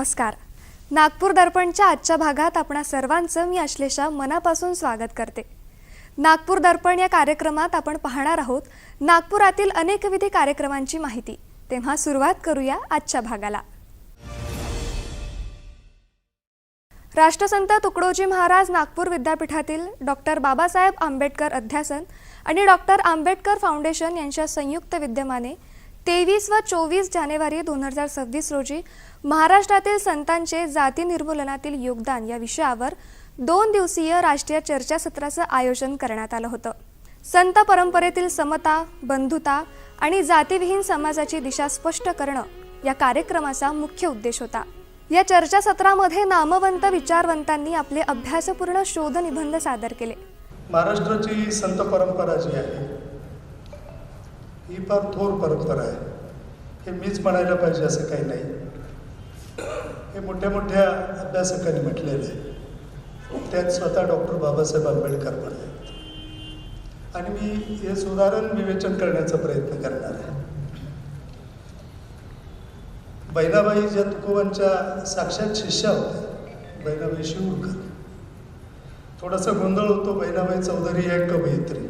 नमस्कार. नागपूर दर्पणच्या आजच्या भागात आपणा सर्वांचं मी अश्लेषा मनापासून स्वागत करते. नागपूर दर्पण या कार्यक्रमात आपण पाहणार आहोत नागपुरातील अनेकविधी कार्यक्रमांची माहिती. तेव्हा सुरुवात करूया आजच्या भागाला. राष्ट्रसंत तुकडोजी महाराज नागपूर विद्यापीठातील डॉक्टर बाबासाहेब आंबेडकर अध्यासन आणि डॉक्टर आंबेडकर फाउंडेशन यांच्या संयुक्त विद्यमाने तेवीस व चोवीस जानेवारी दोन हजार सव्वीस रोजी महाराष्ट्रातील संतांचे जाती निर्मूलनातील योगदान या विषयावर दोन दिवसीय राष्ट्रीय चर्चासत्राचं आयोजन करण्यात आलं होतं. संत परंपरेतील समता बंधुता आणि जातीविहीन समाजाची दिशा स्पष्ट करणं या कार्यक्रमाचा मुख्य उद्देश होता. या चर्चासत्रामध्ये नामवंत विचारवंतांनी आपले अभ्यासपूर्ण शोध निबंध सादर केले. महाराष्ट्राची संत परंपरा जी आहे ही फार थोर परंपरा आहे. हे मीच म्हणायला पाहिजे असं काही नाही. हे मोठ्या मोठ्या अभ्यासकांनी म्हटलेलं आहे. त्यात स्वतः डॉक्टर बाबासाहेब आंबेडकर पण आहेत. आणि मी हे सुधारण विवेचन करण्याचा प्रयत्न करणार आहे. बहिणाबाई ज्या तुकोबांच्या साक्षात शिष्या होत्या बहिणाबाई शिवूरकर थोडासा गोंधळ होतो. बहिणाबाई चौधरी या कवयित्री.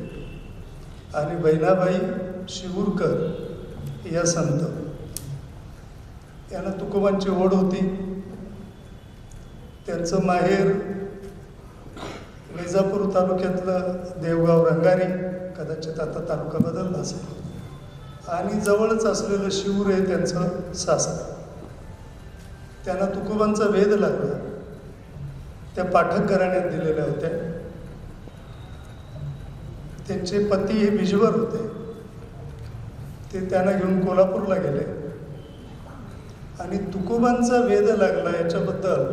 आणि बहिणाबाई शिवूरकर या संत. यांना तुकोबांची ओढ होती. त्यांचं माहेर विजापूर तालुक्यातलं देवगाव रंगारी कदाचित आता तालुका बदलला असेल. आणि जवळच असलेलं शिवूर हे त्यांचं सासर. त्यांना तुकोबांचा वेध लागला. त्या पाठक घराण्यात दिलेल्या होत्या. त्यांचे पती हे बिजवर होते. ते त्यांना घेऊन कोल्हापूरला गेले. आणि तुकोबांचा वेध लागला याच्याबद्दल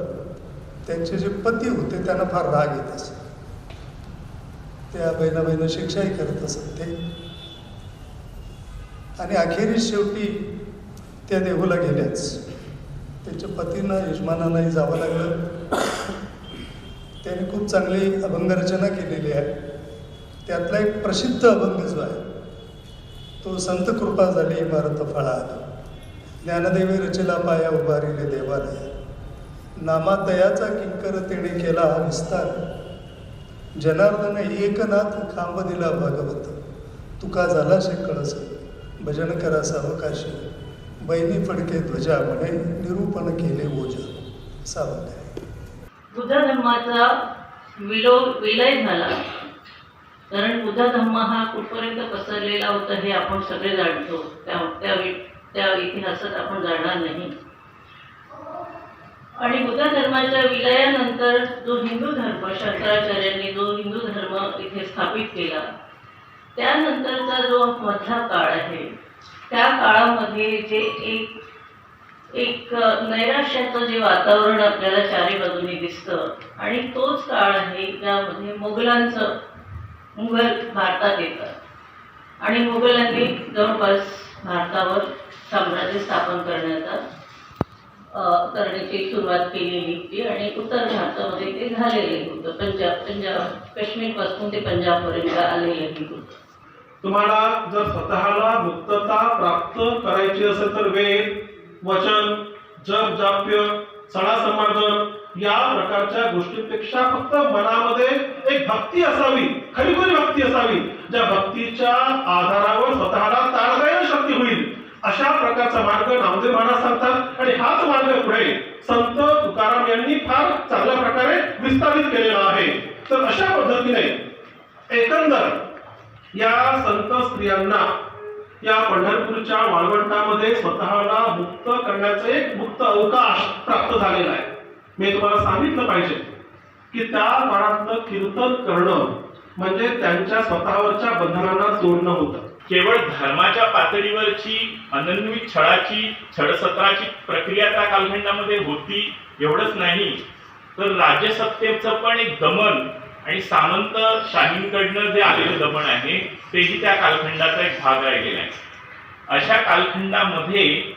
त्यांचे जे पती होते त्यांना फार राग येत असे. त्या बहिणाबाईनं शिक्षाही करत असत ते. आणि अखेरीस शेवटी त्या देहूला गेल्याच. त्यांच्या पतींना यजमानालाही जावं लागलं. त्यांनी खूप चांगली अभंगरचना केलेली आहे. त्यातला एक प्रसिद्ध अभंग जो आहे तो संत कृपा झाली इमारत फळा ज्ञानदेवी रचिला पाया उभारिले देवालय नामादयाचा किंकर तिने केला हा विस्तार. जनार्दन एकनाथ खांब दिला भागवत. तुका झाला शे कळस भजन करा सावकाशी. बहिणी फडके ध्वजा म्हणे निरूपण केले ओजा सावकाश बुद्ध धर्माचा विलो विलय झाला. कारण बुद्ध धर्म हा कुठपर्यंत पसरलेला होता हे आपण सगळे जाणतो. त्या त्या त्या इतिहासात आपण जाणार नाही. आणि बुद्ध धर्माच्या विलयानंतर जो हिंदू धर्म शंकराचार्यांनी जो हिंदू धर्म इथे स्थापित केला त्यानंतरचा जो मधला काळ आहे त्या काळामध्ये जे एक एक नैराश्याचं जे वातावरण आपल्याला चारी बाजूनी दिसतं आणि तोच काळ आहे ज्यामध्ये मुघलांचं मुघल भारतात येतात. आणि मुघलांनी जवळपास भारतावर साम्राज्य स्थापन करण्याचा करण्याची सुरुवात केलेली होती. आणि उत्तर भारतामध्ये ते झालेले होतं. पंजाब पंजाब काश्मीरपासून ते पंजाबपर्यंत आलेले होतं. तुम्हाला जर स्वतःला मुक्तता प्राप्त करायची असेल तर वेद वचन जप जाप्य सणासमार्जन या प्रकारच्या गोष्टींपेक्षा फक्त मनामध्ये भक्ती असावी खरीखुरी भक्ती असावी ज्या भक्तीच्या आधारावर स्वतःला ताळगायला शक्ती होईल. अशा प्रकारचा मार्ग नामदेव महाराज सांगतात आणि हाच मार्ग पुढे संत तुकाराम यांनी फार चांगल्या प्रकारे विस्तारित केलेला आहे. तर अशा पद्धतीने एकंदर या संत स्त्रियांना या पंढरपूरच्या वाळवंटामध्ये स्वतःला मुक्त करण्याचा एक मुक्त अवकाश प्राप्त झालेला आहे. मी तुम्हाला सांगितलं पाहिजे. की त्या काळातलं कीर्तन करणं म्हणजे त्यांच्या स्वतःवरच्या बंधनांना जोडणं होतं. केवळ धर्माच्या पातळीवरची अनन्वित छळाची छळसत्राची प्रक्रिया त्या कालखंडामध्ये होती एवढंच नाही. तर राज्यसत्तेचं पण एक दमन आणि सामंत शाहींकडनं जे आलेलं दमन आहे तेही त्या कालखंडाचा एक भाग राहिलेला आहे. अशा कालखंडामध्ये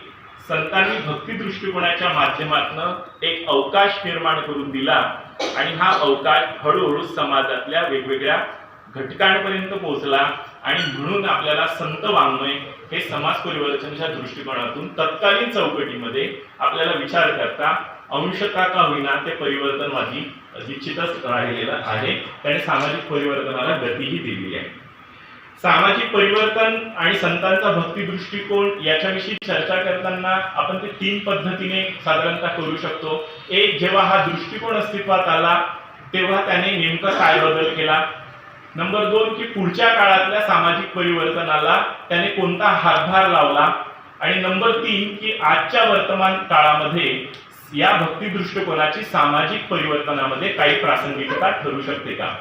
संतांनी भक्ती दृष्टिकोनाच्या माध्यमातून एक अवकाश निर्माण करून दिला. आणि हा अवकाश हळूहळू समाजातल्या वेगवेगळ्या घटकांपर्यंत पोहोचला आणि म्हणून आपल्याला संत वाङ्मय हे समाज परिवर्तनाच्या दृष्टिकोनातून तत्कालीन चौकटीमध्ये आपल्याला विचार करता अंशता का होईना ते परिवर्तनवादी निश्चितच राहिलेलं आहे. त्याने सामाजिक परिवर्तनाला गतीही दिली आहे. सामाजिक परिवर्तन आणि संतांचा भक्ती दृष्टिकोन याच्याविषयी चर्चा करताना आपण ते तीन पद्धतीने साधारणतः करू शकतो. एक जेव्हा हा दृष्टिकोन अस्तित्वात आला तेव्हा त्याने नेमका काय बदल केला? नंबर दोन की पुढच्या काळातल्या सामाजिक परिवर्तनाला त्याने कोणता हातभार लावला? आणि नंबर तीन की आजच्या वर्तमान काळामध्ये या भक्ती दृष्टिकोनाची सामाजिक परिवर्तनामध्ये काही प्रासंगिकता ठरू शकते का?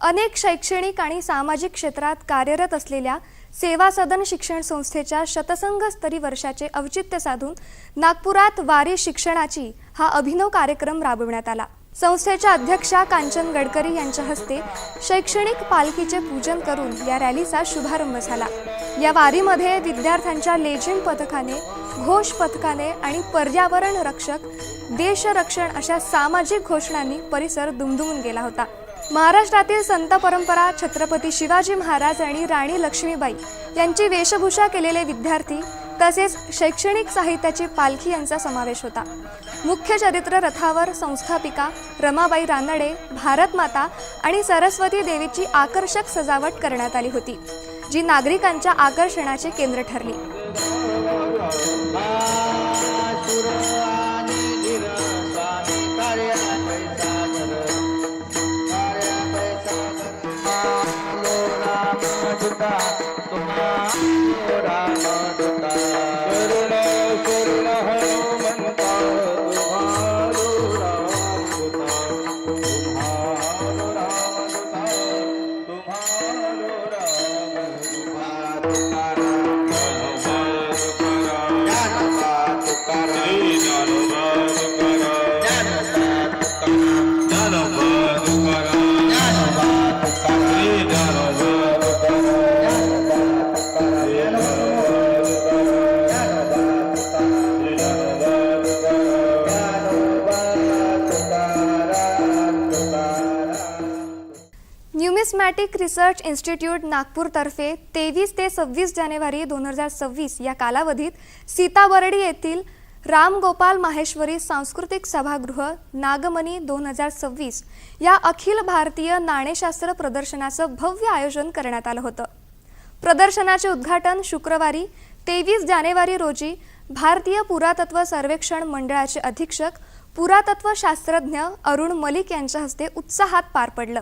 अनेक शैक्षणिक आणि सामाजिक क्षेत्रात कार्यरत असलेल्या सेवा सदन शिक्षण संस्थेच्या शतसंग स्तरी वर्षाचे औचित्य साधून नागपुरात वारी शिक्षणाची हा अभिनव कार्यक्रम राबविण्यात आला. संस्थेच्या अध्यक्षा कांचन गडकरी यांच्या हस्ते शैक्षणिक पालखीचे पूजन करून या रॅलीचा शुभारंभ झाला. या वारीमध्ये विद्यार्थ्यांच्या लेझिम पथकाने घोष पथकाने आणि पर्यावरण रक्षक देशरक्षण अशा सामाजिक घोषणांनी परिसर दुमदुमून गेला होता. महाराष्ट्रातील संत परंपरा छत्रपती शिवाजी महाराज आणि राणी लक्ष्मीबाई यांची वेशभूषा केलेले विद्यार्थी तसेच शैक्षणिक साहित्याची पालखी यांचा समावेश होता. मुख्य चरित्र रथावर संस्थापिका रमाबाई रानडे भारतमाता आणि सरस्वती देवीची आकर्षक सजावट करण्यात आली होती जी नागरिकांच्या आकर्षणाचे केंद्र ठरली. न्यूमिसमॅटिक रिसर्च इन्स्टिट्यूट नागपूरतर्फे तेवीस ते सव्वीस जानेवारी दोन हजार सव्वीस या कालावधीत सीताबर्डी येथील रामगोपाल माहेश्वरी सांस्कृतिक सभागृह नागमनी दोन हजार सव्वीस या अखिल भारतीय नाणेशास्त्र प्रदर्शनाचं भव्य आयोजन करण्यात आलं होतं. प्रदर्शनाचे उद्घाटन शुक्रवारी तेवीस जानेवारी रोजी भारतीय पुरातत्व सर्वेक्षण मंडळाचे अधीक्षक पुरातत्व शास्त्रज्ञ अरुण मलिक यांच्या हस्ते उत्साहात पार पडलं.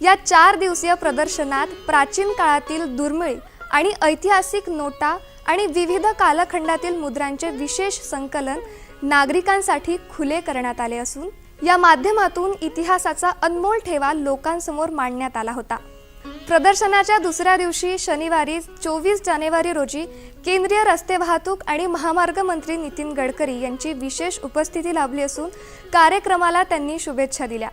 या चार दिवसीय प्रदर्शनात प्राचीन काळातील दुर्मिळ आणि ऐतिहासिक नोटा आणि विविध कालखंडातील मुद्रांचे विशेष संकलन नागरिकांसाठी खुले करण्यात आले असून या माध्यमातून इतिहासाचा अनमोल ठेवा लोकांसमोर मांडण्यात आला होता. प्रदर्शनाच्या दुसऱ्या दिवशी शनिवारी चोवीस जानेवारी रोजी केंद्रीय रस्ते वाहतूक आणि महामार्ग मंत्री नितीन गडकरी यांची विशेष उपस्थिती लाभली असून कार्यक्रमाला त्यांनी शुभेच्छा दिल्या.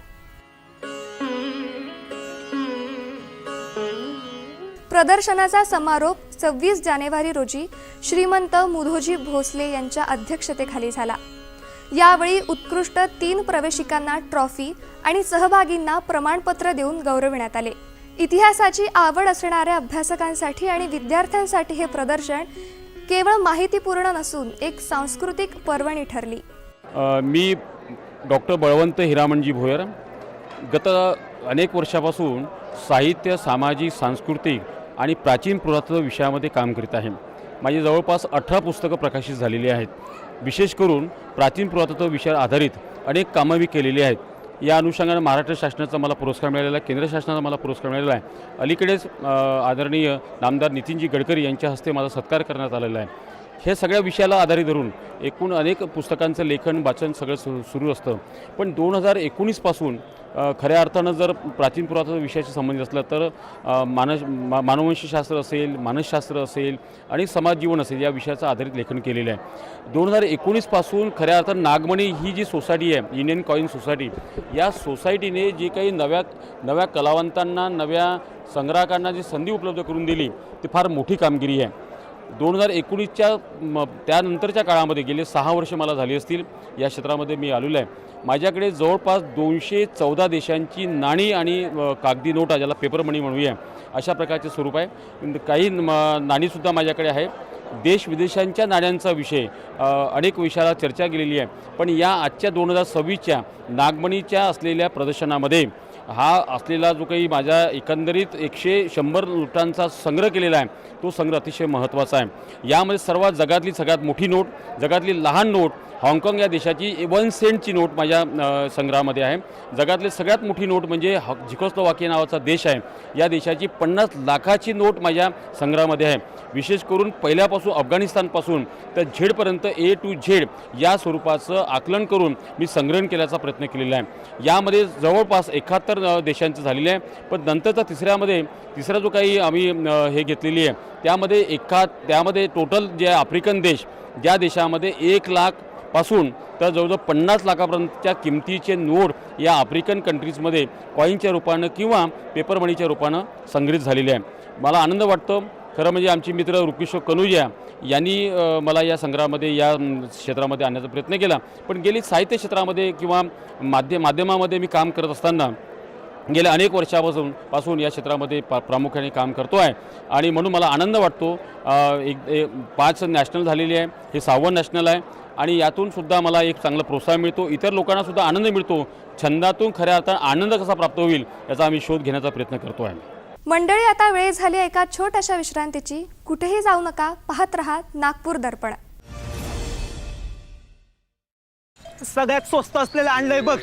प्रदर्शनाचा समारोप सव्वीस जानेवारी रोजी श्रीमंत मुधोजी भोसले यांच्या अध्यक्षतेखाली झाला. यावेळी उत्कृष्ट तीन प्रवेशिकांना ट्रॉफी आणि सहभागींना प्रमाणपत्र देऊन गौरविण्यात आले. इतिहासाची आवड असणाऱ्या अभ्यासकांसाठी आणि विद्यार्थ्यांसाठी हे प्रदर्शन केवळ माहितीपूर्ण नसून एक सांस्कृतिक पर्वणी ठरली. मी डॉक्टर बळवंत हिरामणजी भोयर गत अनेक वर्षापासून साहित्य सामाजिक सांस्कृतिक आणि प्राचीन पुरातत्व विषयामध्ये काम करीत आहे. माझी जवळपास अठरा पुस्तकं प्रकाशित झालेली आहेत. विशेष करून प्राचीन पुरातत्व विषयावर आधारित अनेक कामं मी केलेली आहेत. या अनुषंगाने महाराष्ट्र शासनाचा मला पुरस्कार मिळालेला आहे केंद्र शासनाचा मला पुरस्कार मिळालेला आहे. अलीकडेच आदरणीय नामदार नितीनजी गडकरी यांच्या हस्ते माझा सत्कार करण्यात आलेला आहे. हे सगळ्या विषयाला आधारित धरून एकूण अनेक पुस्तकांचं लेखन वाचन सगळं सुरू सुरू असतं. पण दोन हजार एकोणीसपासून खऱ्या अर्थानं जर प्राचीन पुरातत्व विषयाशी संबंधित असलं तर मानस मा मानववंशशास्त्र असेल मानसशास्त्र असेल आणि समाजजीवन असेल या विषयाचं आधारित लेखन केलेलं आहे. दोन हजार एकोणीसपासून खऱ्या अर्थानं नागमणी ही जी सोसायटी आहे इंडियन कॉईन सोसायटी या सोसायटीने जी काही नव्या नव्या कलावंतांना नव्या संग्राहकांना जी संधी उपलब्ध करून दिली ती फार मोठी कामगिरी आहे. दोन हजार एकोणीसच्या म त्यानंतरच्या काळामध्ये गेले सहा वर्ष मला झाली असतील या क्षेत्रामध्ये मी आलेलो आहे. माझ्याकडे जवळपास दोनशे चौदा देशांची नाणी आणि कागदी नोटा ज्याला पेपर मणी म्हणूया अशा प्रकारचे स्वरूप आहे. काही म- नाणीसुद्धा माझ्याकडे आहे. देश विदेशांच्या नाण्यांचा विषय अनेक विषयाला चर्चा केलेली आहे. पण या आजच्या दोन हजार सव्वीसच्या नागमणीच्या असलेल्या प्रदर्शनामध्ये हा असलेला जो काही माझ्या एकंदरीत एकशे शंभर नोटांचा संग्रह केलेला आहे तो संग्रह अतिशय महत्त्वाचा आहे. यामध्ये सर्वात जगातली सगळ्यात मोठी नोट जगातली लहान नोट हाँगकाँग या देशाची वन सेंटची नोट माझ्या संग्रहामध्ये आहे. जगातली सगळ्यात मोठी नोट म्हणजे ह झिकोस्लोवाकिया नावाचा देश आहे. या देशाची पन्नास लाखाची नोट माझ्या संग्रहामध्ये आहे. विशेष करून पहिल्यापासून अफगाणिस्तानपासून तर झेडपर्यंत ए टू झेड या स्वरूपाचं आकलन करून मी संग्रहण केल्याचा प्रयत्न केलेला आहे. यामध्ये जवळपास एकाहत्तर देशांचं झालेलं आहे. पण नंतरचा तिसऱ्यामध्ये तिसरा जो काही आम्ही हे घेतलेली आहे त्यामध्ये एका त्यामध्ये टोटल जे आफ्रिकन देश ज्या देशामध्ये एक लाखपासून तर जवळजवळ पन्नास लाखापर्यंतच्या किमतीचे नोट या आफ्रिकन कंट्रीजमध्ये कॉईनच्या रूपानं किंवा पेपर मणीच्या रूपानं संग्रहित झालेले आहे. मला आनंद वाटतो. खरं म्हणजे आमचे मित्र रुपेश्वर कनुजा यांनी मला या संग्रहामध्ये या क्षेत्रामध्ये आणण्याचा प्रयत्न केला. पण गेली साहित्य क्षेत्रामध्ये किंवा माध्य माध्यमामध्ये मी काम करत असताना गेल्या अनेक वर्षापासून पासून या क्षेत्रामध्ये पा प्रामुख्याने काम करतो आहे. आणि म्हणून मला आनंद वाटतो एक पाच नॅशनल झालेली आहे हे सहावं नॅशनल आहे. आणि यातून सुद्धा मला एक चांगलं प्रोत्साहन मिळतो. इतर लोकांना सुद्धा आनंद मिळतो. छंदातून खऱ्या अर्थानं आनंद कसा प्राप्त होईल याचा आम्ही शोध घेण्याचा प्रयत्न करतो आहे. मंडळी आता वेळ झाली आहे एका छोट्याशा विश्रांतीची. कुठेही जाऊ नका पाहत रहा नागपूर दर्पण. सगळ्यात स्वस्त असलेलं आणलंय बघ.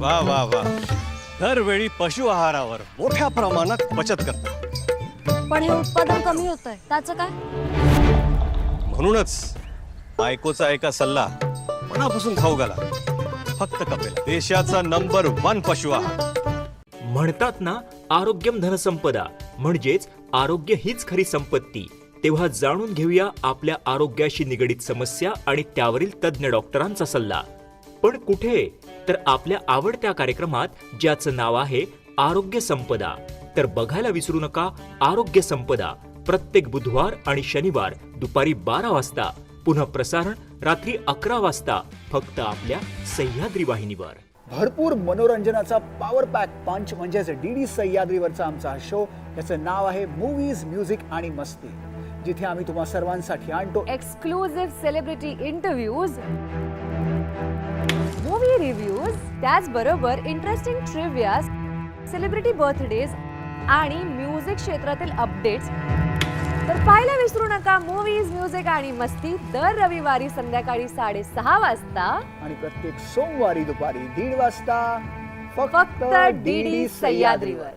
वा वा वा. दरवेळी पशु आहारावर मोठ्या प्रमाणात बचत करता पण हे उत्पादन कमी होत आहे त्याचं काय? म्हणूनच बायकोचा एका सल्ला मनापासून खाऊ घाला. फक्त कपेल. देशाचा नंबर वन पशु आहार. म्हणतात ना आरोग्यम धनसंपदा. म्हणजेच आरोग्य हीच खरी संपत्ती. तेव्हा जाणून घेऊया आपल्या आरोग्याशी निगडीत समस्या आणि त्यावरील तज्ज्ञ डॉक्टरांचा सल्ला. पण कुठे? तर आपल्या आवडत्या कार्यक्रमात ज्याचं नाव आहे आरोग्य संपदा. तर बघायला विसरू नका आरोग्य संपदा. प्रत्येक बुधवार आणि शनिवार दुपारी बारा वाजता. पुन्हा प्रसारण रात्री अकरा वाजता फक्त आपल्या सह्याद्री वाहिनीवर. भरपूर मनोरंजनाचा पॉवर पॅक पंच म्हणजेच डी डी सह्याद्रीवरचा आमचा हा शो याचं नाव आहे मूवीज म्युझिक आणि मस्ती जिथे आम्ही तुम्हा सर्वांसाठी आणतो. Exclusive celebrity interviews movie reviews त्याचबरोबर इंटरेस्टिंग ट्रिव्हियाज सेलिब्रिटी बर्थडेज आणि म्युझिक क्षेत्रातील अपडेट्स तर पाहायला विसरू नका मूवीज म्युझिक आणि मस्ती दर रविवारी संध्याकाळी साडेसहा वाजता. आणि प्रत्येक सोमवारी दुपारी दीड वाजता फक्त डी डी सह्याद्रीवर.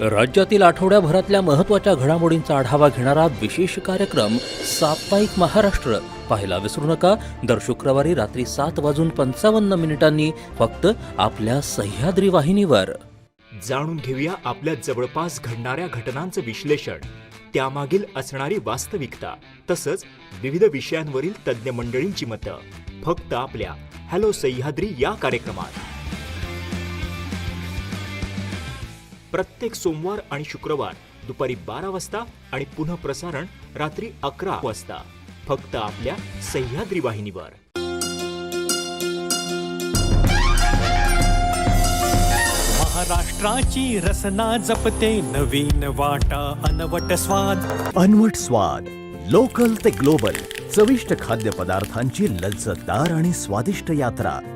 राज्यातील आठवड्याभरातल्या महत्त्वाच्या घडामोडींचा आढावा घेणारा विशेष कार्यक्रम साप्ताहिक महाराष्ट्र. पाहायला विसरू नका. दर शुक्रवारी रात्री सात वाजून पंचावन्न मिनिटांनी फक्त आपल्या सह्याद्री वाहिनीवर. जाणून घेऊया आपल्या जवळपास घडणाऱ्या घटनांचं विश्लेषण. त्यामागील असणारी वास्तविकता तसंच विविध विषयांवरील तज्ज्ञ मंडळींची मतं. फक्त आपल्या हॅलो सह्याद्री या कार्यक्रमात. प्रत्येक सोमवार आणि शुक्रवार दुपारी बारा वाजता आणि पुन्हा प्रसारण रात्री अकरा वाजता. फक्त आपल्या सह्याद्री वाहिनीवर. महाराष्ट्राची रसना जपते नवीन वाटा अनवट स्वाद. अनवट स्वाद लोकल ते ग्लोबल चविष्ट खाद्यपदार्थांची लज्जतदार आणि स्वादिष्ट यात्रा.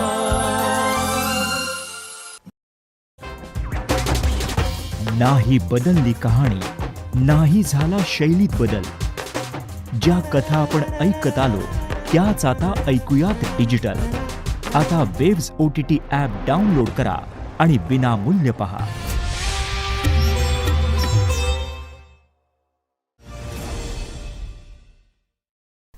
नाही बदलली कहाणी नाही झाला शैलीत बदल. ज्या कथा आपण ऐकत आलो त्याच आता ऐकूयात डिजिटल आता Waves O T T app download करा आणि विनामूल्य पहा.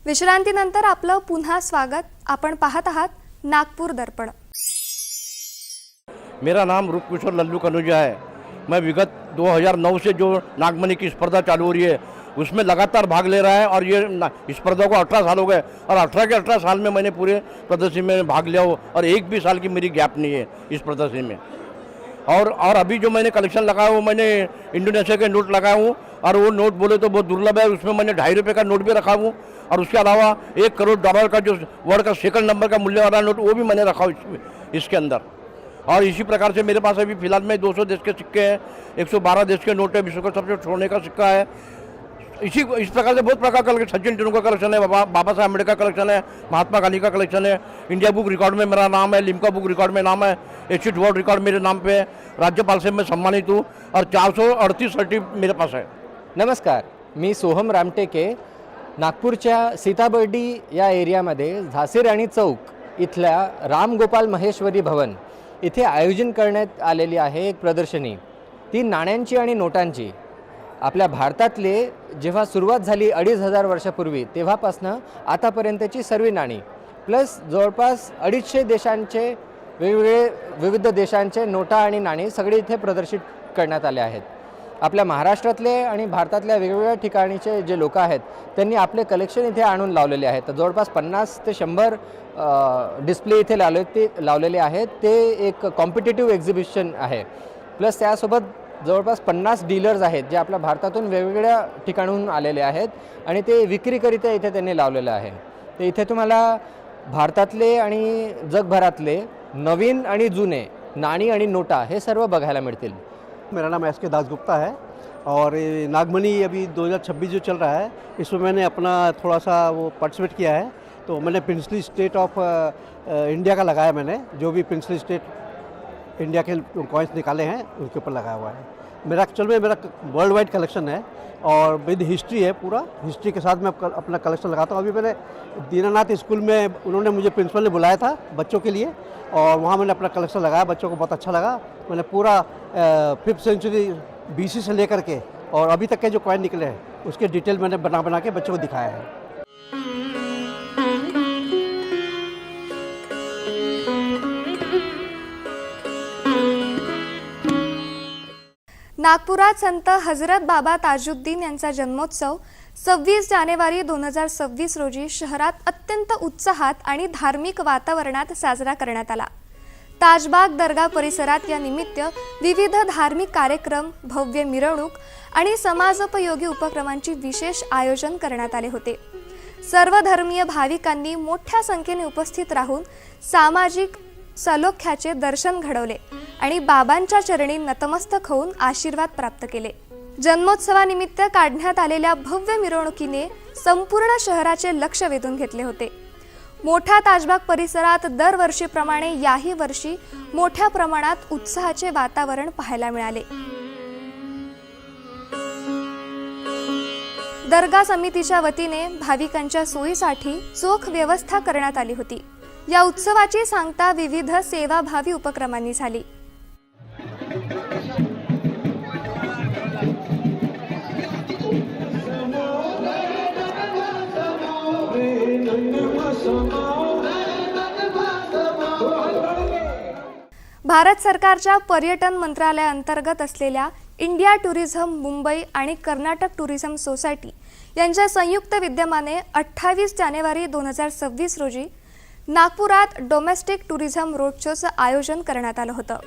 विश्रांतीनंतर आपलं पुन्हा स्वागत. आपण पाहत आहात नागपूर दर्पण. मेरा नाम रूपकिशोर लल्लू कनुजा है। मैं विगत 2009 से जो नागमणि की स्पर्धा चालू हो रही है, उसमें लगातार भाग ले रहा है और ये स्पर्धा को 18 साल हो गए और 18 के 18 साल में मैंने पूरे प्रदर्शनी में भाग लिया हो और एक भी साल की मेरी गैप नहीं है इस प्रदर्शनी में। और और अभी जो मैंने कलेक्शन लगाया वो मैंने इंडोनेशिया के नोट लगाया हूँ और वो नोट बोले तो बहुत दुर्लभ है, उसमें मैंने ढाई रुपये का नोट भी रखा हूँ और उसके अलावा एक करोड़ डॉलर का जो वर्ल्ड का सेकंड नंबर का मूल्य वाला नोट वो भी मैंने रखा हूँ इसके अंदर। और इसी प्रकार से मेरे पास अभी फिलहाल में 200 देश के सिक्के हैं 112 देश के नोट है विश्व का सबसे सोने का सिक्का है। इसी इस प्रकार से बहुत प्रकार का सचिन तेंदुलकर का कलेक्शन है बाबा बाबा अम्बेडकर का कलेक्शन है महात्मा गांधी का कलेक्शन है इंडिया बुक रिकॉर्ड में मेरा नाम है लिम्का बुक रिकॉर्ड में नाम है एशियड वर्ल्ड रिकॉर्ड मेरे नाम पे है राज्यपाल से मैं सम्मानित हूँ और चार सौ मेरे पास है। नमस्कार मी सोहम रामटेके नागपूरच्या सीताबर्डी या एरियामध्ये झाशी राणी चौक इथल्या रामगोपाल महेश्वरी भवन इथे आयोजन करण्यात आलेली आहे एक प्रदर्शनी. ती नाण्यांची आणि नोटांची. आपल्या भारतातले जेव्हा सुरुवात झाली अडीच हजार वर्षापूर्वी तेव्हापासनं आतापर्यंतची सर्व नाणी. प्लस जवळपास अडीचशे देशांचे वेगवेगळे विविध देशांचे नोटा आणि नाणी सगळे इथे प्रदर्शित करण्यात आले आहेत. आपल्या महाराष्ट्रातले आणि भारतातल्या वेगवेगळ्या ठिकाणीचे जे लोक आहेत त्यांनी आपले कलेक्शन इथे आणून लावलेले आहेत. तर जवळपास पन्नास ते शंभर डिस्प्ले इथे लावले ते लावलेले आहेत. ते एक कॉम्पिटेटिव्ह एक्झिबिशन आहे. प्लस त्यासोबत जवळपास पन्नास डीलर्स आहेत जे आपल्या भारतातून वेगवेगळ्या ठिकाणहून आलेले आहेत आणि ते विक्रीकरिता इथे त्यांनी लावलेलं आहे. तर इथे तुम्हाला भारतातले आणि जगभरातले नवीन आणि जुने नाणी आणि नोटा हे सर्व बघायला मिळतील. मेरा नाम एस के दासगुप्ता है और ये नागमणि अभी 2026 जो चल रहा है इसमें मैंने अपना थोड़ा सा वो पार्टिसिपेट किया है। तो मैंने प्रिंसली स्टेट ऑफ़ इंडिया का लगाया मैंने, जो भी प्रिंसली स्टेट इंडिया के कॉइन्स निकाले हैं, उनके ऊपर लगाया हुआ है। मेरा एक्चुअल में मेरा वर्ल्ड वाइड कलेक्शन है और विद हिस्ट्री है पूरा। हिस्ट्री के साथ मैं अपना कलेक्शन लगाता हूँ। अभी मैंने दीनानाथ स्कूल में उन्होंने मुझे प्रिंसिपल ने बुलाया था बच्चों के लिए और वहाँ मैंने अपना कलेक्शन लगाया, बच्चों को बहुत अच्छा लगा। मैंने पूरा फिफ्थ सेंचुरी बीसी से लेकर के और अभी तक के जो कॉइन निकले हैं, उसके डिटेल मैंने बना बना के बच्चों को दिखाया है। नागपुरात संत हजरत बाबा ताजुद्दीन यांचा जन्मोत्सव सव्वीस जानेवारी दोन हजार सव्वीस रोजी शहरात अत्यंत उत्साहात आणि धार्मिक वातावरणात साजरा करण्यात आला. ताजबाग दर्गा परिसरात या निमित्त विविध धार्मिक कार्यक्रम भव्य मिरवणूक आणि समाजोपयोगी उपक्रमांची विशेष आयोजन करण्यात आले होते. सर्व धर्मीय भाविकांनी मोठ्या संख्येने उपस्थित राहून सामाजिक सलोख्याचे दर्शन घडवले. आणि बाबांच्या चरणी नतमस्तक होऊन आशीर्वाद प्राप्त केले. जन्मोत्सवानिमित्त काढण्यात आलेल्या भव्य मिरवणुकीने संपूर्ण शहराचे लक्ष वेधून घेतले होते. मोठ्या ताजबाग परिसरात दरवर्षीप्रमाणे याही वर्षी मोठ्या प्रमाणात उत्साहाचे वातावरण पाहायला मिळाले. दर्गा समितीच्या वतीने भाविकांच्या सोयीसाठी चोख व्यवस्था करण्यात आली होती. या उत्सवाची सांगता विविध सेवाभावी उपक्रमांनी झाली. भारत सरकारच्या पर्यटन मंत्रालयाअंतर्गत असलेल्या इंडिया टुरिझम मुंबई आणि कर्नाटक टुरिझम सोसायटी यांच्या संयुक्त विद्यमाने अठ्ठावीस जानेवारी दोन हजार सव्वीस रोजी नागपुरात डोमेस्टिक टुरिझम रोड शोचं आयोजन करण्यात आलं होतं.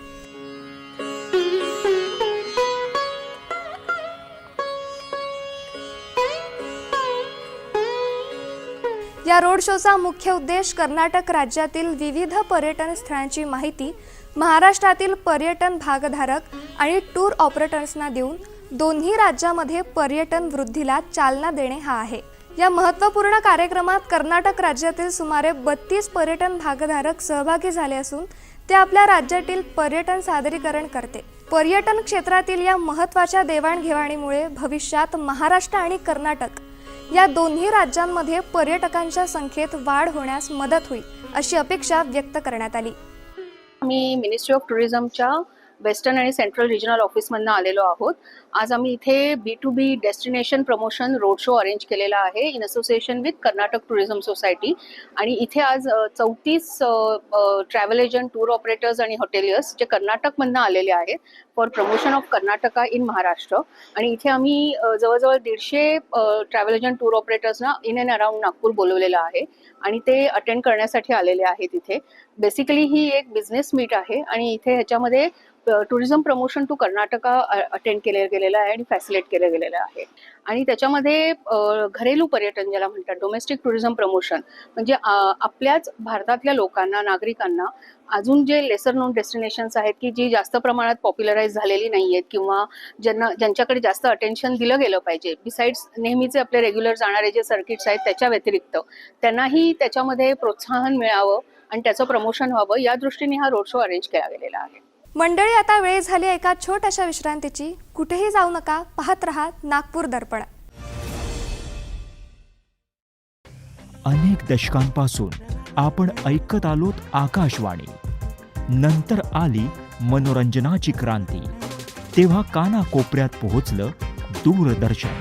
या रोड शोचा मुख्य उद्देश कर्नाटक राज्यातील विविध पर्यटन स्थळांची माहिती महाराष्ट्रातील पर्यटन भागधारक आणि टूर ऑपरेटर्सना देऊन दोन्ही राज्यामध्ये पर्यटन वृद्धीला चालना देणे हा आहे. या महत्त्वपूर्ण कार्यक्रमात कर्नाटक राज्यातील सुमारे बत्तीस पर्यटन भागधारक सहभागी झाले असून ते आपल्या राज्यातील पर्यटन सादरीकरण करते. पर्यटन क्षेत्रातील या महत्त्वाच्या देवाणघेवाणीमुळे भविष्यात महाराष्ट्र आणि कर्नाटक या दोन्ही राज्यांमध्ये पर्यटकांच्या संख्येत वाढ होण्यास मदत होईल अशी अपेक्षा व्यक्त करण्यात आली. मी मिनिस्ट्री ऑफ टुरिझमच्या वेस्टर्न आणि सेंट्रल रिजनल ऑफिसमधनं आलेलो आहोत. आज आम्ही इथे B to B destination promotion road show arrange केलेला आहे in association with Karnataka tourism society आणि इथे आज चौतीस ट्रॅव्हल एजंट टूर ऑपरेटर्स आणि हॉटेलियर्स जे कर्नाटकमधनं आलेले आहेत for promotion of Karnataka in Maharashtra आणि इथे आम्ही जवळजवळ दीडशे ट्रॅव्हल एजंट टूर ऑपरेटर्सना इन अँड अराउंड नागपूर बोलवलेलं आहे. आणि ते अटेंड करण्यासाठी आलेले आहेत इथे. बेसिकली ही एक बिझनेस मीट आहे. आणि इथे ह्याच्यामध्ये tourism promotion to Karnataka attend केलं गेलेलं आहे आणि फॅसिलेट केलं गेलेलं आहे. आणि त्याच्यामध्ये घरेलू पर्यटन ज्याला म्हणतात डोमेस्टिक टुरिझम प्रमोशन म्हणजे आपल्याच भारतातल्या लोकांना नागरिकांना अजून जे लेसर नोन डेस्टिनेशन्स आहेत की जी जास्त प्रमाणात पॉप्युलराईज झालेली नाही आहेत किंवा ज्यांना ज्यांच्याकडे जास्त अटेन्शन दिलं गेलं पाहिजे. बिसाइड्स नेहमीचे आपले रेग्युलर जाणारे जे सर्किट्स आहेत त्याच्या व्यतिरिक्त त्यांनाही त्याच्यामध्ये प्रोत्साहन मिळावं आणि त्याचं प्रमोशन व्हावं या दृष्टीने हा रोड शो अरेंज केला गेलेला आहे. मंडळी आता वेळ झाली एका छोट्याशा विश्रांतीची? कुठेही जाऊ नका पाहत रहा नागपूर दर्पण. अनेक दशकांपासून आपण ऐकत आलोत आकाशवाणी. नंतर आली मनोरंजनाची क्रांती. तेव्हा काना कोपऱ्यात पोहोचलं दूरदर्शन.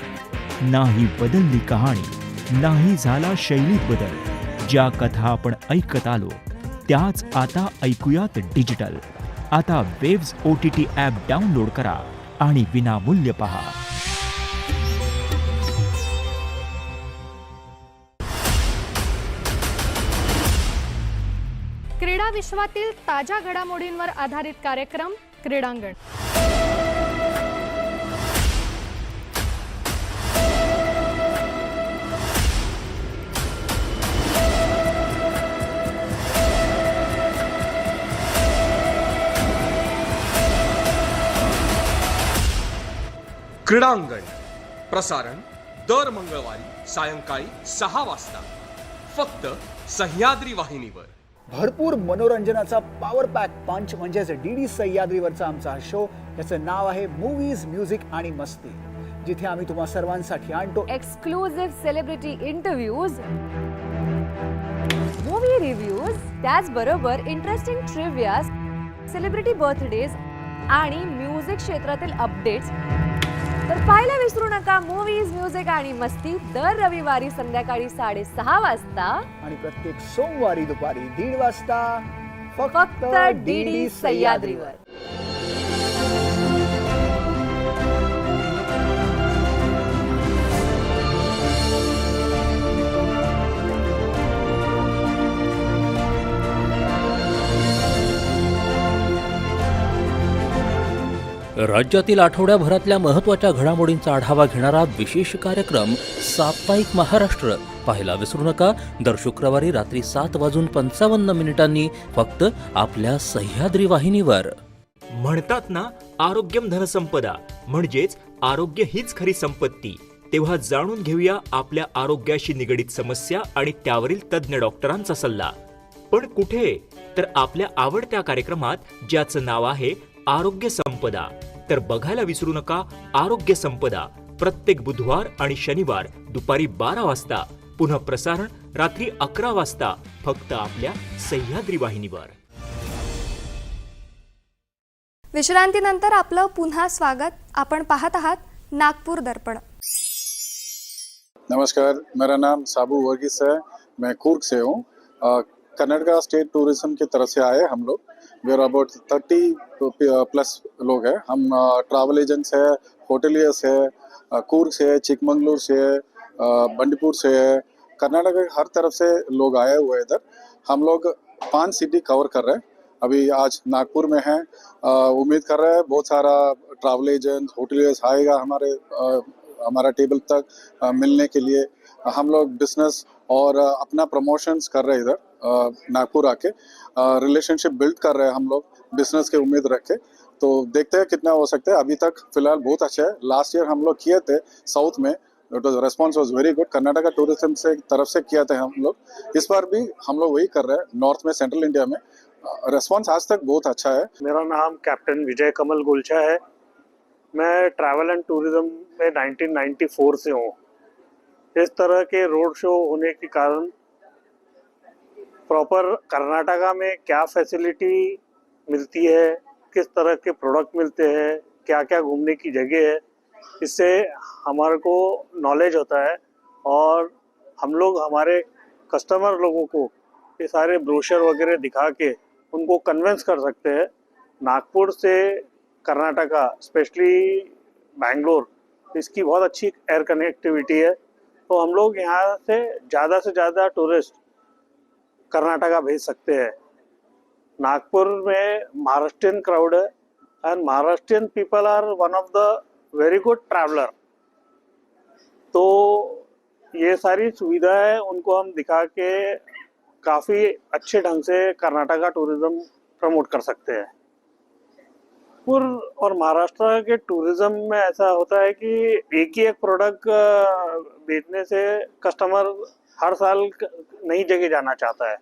नाही बदलली कहाणी नाही झाला शैलीत बदल. ज्या कथा आपण ऐकत आलो त्याच आता ऐकूयात डिजिटल. आता Waves O T T app download करा आणि विनामूल्य पहा. क्रीडा विश्वातील ताज्या घडामोडींवर आधारित कार्यक्रम क्रीडांगण. क्रीडांगण प्रसारण दर मंगळवारी सायंकाळी सहा वाजता फक्त सह्याद्री वाहिनीवर. भरपूर मनोरंजनाचा पॉवर पॅक पंच म्हणजेच डी डी सह्याद्रीवरचा आमचा हा शो याचं नाव आहे मूवीज म्युझिक आणि मस्ती जिथे आम्ही तुम्हा सर्वांसाठी आणतो. Exclusive celebrity interviews movie reviews त्याचबरोबर इंटरेस्टिंग ट्रिव्हियाज सेलिब्रिटी बर्थडेज आणि म्युझिक क्षेत्रातील अपडेट्स तर पाहायला विसरू नका मूवीज म्युझिक आणि मस्ती दर रविवारी संध्याकाळी साडेसहा वाजता. आणि प्रत्येक सोमवारी दुपारी दीड वाजता फक्त डी डी सह्याद्रीवर. राज्यातील आठवड्याभरातल्या महत्त्वाच्या घडामोडींचा आढावा घेणारा विशेष कार्यक्रम साप्ताहिक महाराष्ट्र. पाहायला विसरू नका. दर शुक्रवारी रात्री सात वाजून पंचावन्न मिनिटांनी फक्त आपल्या सह्याद्री वाहिनीवर. म्हणतात ना आरोग्यम धनसंपदा म्हणजेच आरोग्य हीच खरी संपत्ती. तेव्हा जाणून घेऊया आपल्या आरोग्याशी निगडीत समस्या आणि त्यावरील तज्ज्ञ डॉक्टरांचा सल्ला. पण कुठे? तर आपल्या आवडत्या कार्यक्रमात ज्याचं नाव आहे आरोग्य संपदा. तर बघायला विसरू नका आरोग्य संपदा. प्रत्येक बुधवार आणि शनिवार दुपारी बारा वाजता. पुन्हा प्रसारण रात्री अकरा वाजता फक्त आपल्या सह्याद्री वाहिनीवर. विश्रांतीनंतर आपलं पुन्हा स्वागत. आपण पाहत आहात नागपूर दर्पण. नमस्कार. मेरा नाम साबू वर्गीस है. मैं कुर्ग से हूँ. कर्नाटका स्टेट टूरिज्म की तरफ से आए हम लोग. We are about thirty plus लोग हैं। हम ट्रैवल एजेंट्स है होटलियर्स है कुर्ग से चिकमंगलूर से बंडीपुर से है। कर्नाटक के हर तरफ़ से लोग आए हुए इधर। हम लोग पाँच सिटी कवर कर रहे हैं। अभी आज नागपुर में हैं। उम्मीद कर रहे हैं बहुत सारा ट्रैवल एजेंट होटलियर्स आएगा हमारे अ, हमारा टेबल तक अ, मिलने के लिए। हम लोग बिज़नेस और अपना प्रमोशंस कर रहे हैं इधर नागपुर आके। रिलेशनशिप बिल्ड कर रहे हैं हम लोग। बिज़नेस के उम्मीद रख। तो देखते हैं कितना हो सकता है। अभी तक फ़िलहाल बहुत अच्छा है। लास्ट ईयर हम लोग किए थे साउथ में। Response was very good Karnataka tourism से तरफ़ से किया था हम लोग। इस बार भी हम लोग वही कर रहे हैं। नॉर्थ में सेंट्रल इंडिया में। रेस्पॉन्स आज तक बहुत अच्छा है। मेरा नाम कैप्टन विजय कमल गुलचा है। मैं ट्रैवल एंड टूरिज़्म में 1994 से हूँ। इस तरह के रोड शो होने के कारण प्रॉपर कर्नाटका में क्या फैसिलिटी मिलती है, किस तरह के प्रोडक्ट मिलते हैं क्या क्या घूमने की जगह है, इससे हमारे को नॉलेज होता है और हम लोग, हमारे कस्टमर लोगों को ये सारे ब्रोशर वगैरह दिखा के उनको कन्विंस कर सकते हैं। नागपुर से कर्नाटका स्पेशली बैंगलोर इसकी बहुत अच्छी एयर कनेक्टिविटी है। तो हम लोग यहाँ से ज़्यादा से ज़्यादा टूरिस्ट कर्नाटका भेज सकते हैं। नागपुर में महाराष्ट्रियन क्राउड है and Maharashtrian people are one of the very good traveller तो ये सारी सुविधाएँ उनको हम दिखा के काफ़ी अच्छे ढंग से कर्नाटका टूरिज़्म प्रमोट कर सकते हैं। नागपुर और महाराष्ट्र के टूरिज़्म में ऐसा होता है कि एक ही एक प्रोडक्ट बेचने से कस्टमर हर साल नई जगह जाना चाहता है।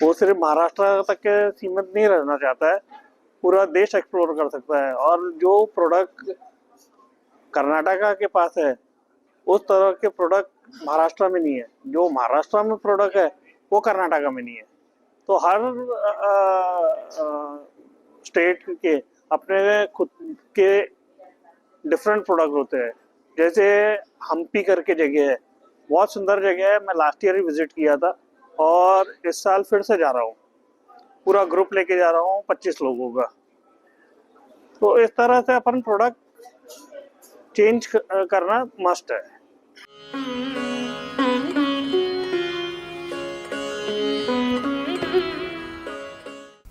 वो सिर्फ़ महाराष्ट्र तक के सीमित नहीं रहना चाहता है पूरा देश एक्सप्लोर कर सकता है। और जो प्रोडक्ट कर्नाटका के पास है उस तरह के प्रोडक्ट महाराष्ट्र में नहीं है। जो महाराष्ट्र में प्रोडक्ट है वो कर्नाटका में नहीं है। तो हर आ, आ, स्टेट के अपने खुद के डिफरेंट प्रोडक्ट होते हैं। जैसे हम्पी करके जगह है बहुत सुंदर जगह है। मैं लास्ट ईयर ही विज़िट किया था। और इस साल फिर से जा रहा हूँ। पूरा ग्रुप लेके जा रहा हूँ पच्चीस लोगों का। तो इस तरह से अपन प्रोडक्ट चेंज करना मस्ट है।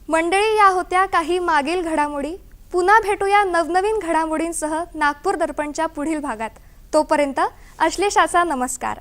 मंडळी या होत्या काही मागील घडामोडी. पुन्हा भेटूया नवनवीन घडामोडींसह नागपूर दर्पणच्या पुढील भागात. तोपर्यंत अश्लेषाचा नमस्कार.